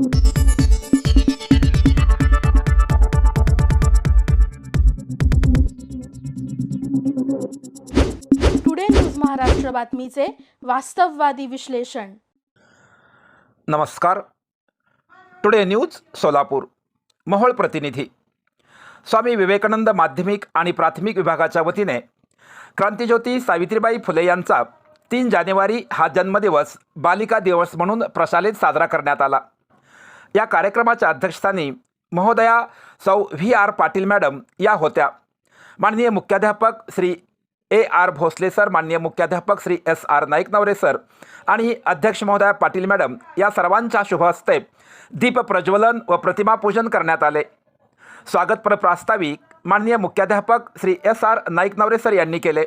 Today news Maharashtra बातमीचे वास्तववादी विश्लेषण नमस्कार टुडे न्यूज सोलापूर मोहोळ प्रतिनिधी स्वामी विवेकानंद माध्यमिक आणि प्राथमिक विभागाच्या वतीने क्रांतिज्योती सावित्रीबाई फुले यांचा तीन जानेवारी हा जन्मदिवस बालिका दिवस म्हणून प्रशालित साजरा करण्यात आला या कार्यक्रमाच्या अध्यक्षस्थानी महोदया सौ व्ही आर पाटील मॅडम या होत्या. माननीय मुख्याध्यापक Shri A R Bhosale sir माननीय मुख्याध्यापक Shri S R Naik Navare sir आणि अध्यक्ष महोदया पाटील मॅडम या सर्वांच्या शुभ हस्ते दीप प्रज्वलन व प्रतिमापूजन करण्यात आले. स्वागतपर प्रास्ताविक माननीय मुख्याध्यापक Shri S R Naik Navare sir यांनी केले.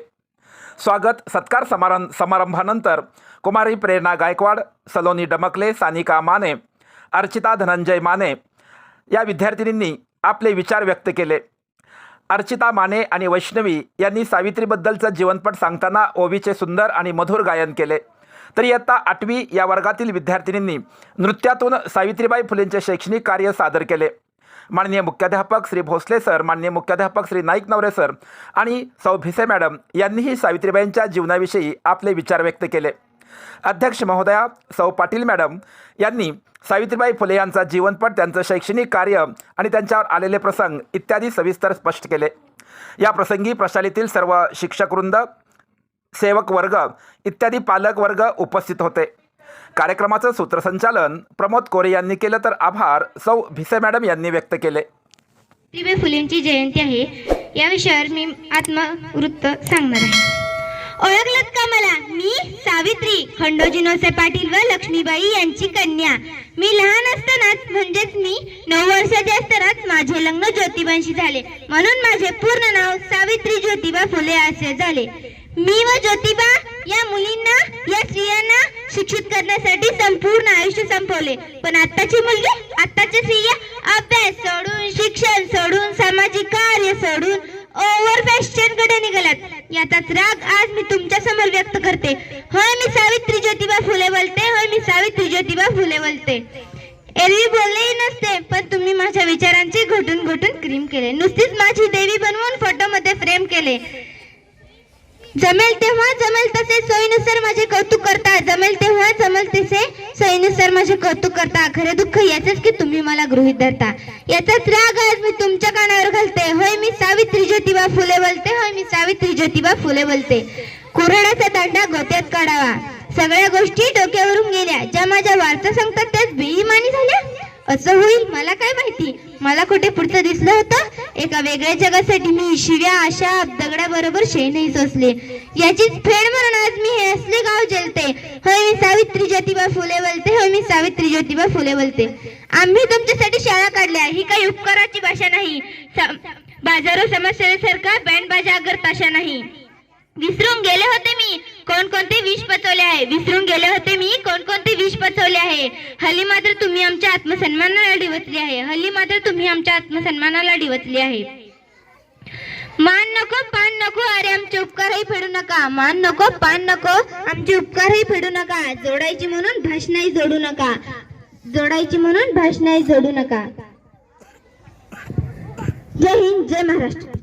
स्वागत सत्कार समारं समारंभानंतर कुमारी प्रेरणा गायकवाड सलोनी डमकले सानिका माने अर्चिता धनंजय माने या विद्यार्थिनींनी आपले विचार व्यक्त केले. अर्चिता माने आणि वैष्णवी यांनी सावित्रीबद्दलचं जीवनपट सांगताना ओवीचे सुंदर आणि मधुर गायन केले. तर इयत्ता आठवी या वर्गातील विद्यार्थिनींनी नृत्यातून सावित्रीबाई फुलेंचे शैक्षणिक कार्य सादर केले. माननीय मुख्याध्यापक श्री भोसले सर माननीय मुख्याध्यापक श्री नाईक नवरे सर आणि सौ भिसे मॅडम यांनीही सावित्रीबाईंच्या जीवनाविषयी आपले विचार व्यक्त केले. अध्यक्ष महोदया सौ पाटील मॅडम यांनी सावित्रीबाई फुले यांचा जीवनपट त्यांचं शैक्षणिक कार्य आणि त्यांच्यावर आलेले प्रसंग इत्यादी सविस्तर स्पष्ट केले. या प्रसंगी प्रशालेतील सर्व शिक्षकवृंद सेवक वर्ग इत्यादी पालक वर्ग उपस्थित होते. कार्यक्रमाचं सूत्रसंचालन प्रमोद कोरे यांनी केलं तर आभार सौ भिसे मॅडम यांनी व्यक्त केले. सावित्रीबाई फुलेंची जयंती आहे. या विषयावर मी आत्मवृत्त सांगणार आहे. ओळखलत का मला? मी सावित्री खंडोजी नोसे पाटील व लक्ष्मीबाई यांची कन्या. मी लहान असतानाच म्हणजेच मी नऊ वर्षाचे असतानाच माझे लग्न ज्योतिबांशी झाले. म्हणून माझे पूर्ण नाव सावित्री ज्योतिबा फुले असे झाले. मी व ज्योतिबा या मुलींना या स्त्रियांना शिक्षित करण्यासाठी संपूर्ण आयुष्य संपवले. पण आत्ताची मुलगी आत्ताची स्त्रिया अभ्यास सोडून शिक्षण सोडून सामाजिक कार्य सोडून ओव्हर फॅशनकडे याचाच राग आज मी तुमच्यासमोर व्यक्त करते. होय मी सावित्री ज्योतिबा फुले बोलते होय मी सावित्री ज्योतिबा फुले बोलते. एरवी बोललेही नसते पण तुम्ही माझ्या विचारांचे घोटून घोटून क्रीम केले. नुसतीच माझी देवी बनवून फोटो मध्ये फ्रेम केले. जमेल तेव्हा जमेल तसे सोयीनुसार माझे कौतुक करता. जमेल तेव्हा जमेल तसे सोयीनुसार माझे कौतुक करता खरे दुःख याचेच की तुम्ही मला गृहीत धरता. याचाच राग आज मी तुमच्या कानावर घालते. होय मी सावित्री ज्योतिबा फुले बोलते होय मी सावित्री ज्योतिबा फुले बोलते. कुऱ्हाडाचा दांडा गोत्यात काढावा. सगळ्या गोष्टी डोक्यावरून गेल्या. ज्या माझ्या वार्ता सांगतात त्याच बेईमानी झाल्या? असं होईल मला काय माहिती? मला कुठे पुढचं दिसलं होतं? एका वेगळ्या जगासाठी मी शिव्या आशा दगडाबरोबर शेणही सोसले. याचीच फेड म्हणून आज मी हे असले गाव जलते. होय मी सावित्री ज्योतिबा फुले बोलते होय मी सावित्री ज्योतिबा फुले बोलते आम्ही तुमच्यासाठी शाळा काढल्या ही काही उपकाराची भाषा नाही. बाजारो समाजसेवेसारखा बँड बाजा अगर ताशा नाही. विसरून गेले होते मी कोणकोणते विष पचवले आहे? विसरून गेले होते मी कोणकोणते तुम्ही विष पचवले आहे. हल्ली मात्र तुम्ही आमच्या आत्मसन्मानाला डिवचले आहे. हल्ली मात्र तुम्ही आमच्या आत्मसन्मानाला डिवचले आहे. मान नको पान नको अरे आमचे उपकारही फेडू नका. मान नको पान नको आमचे उपकारही फेडू नका. जोडायची म्हणून भाषणाही जोडू नका. जोडायची म्हणून भाषणाही जोडू नका. जय हिंद जय महाराष्ट्र.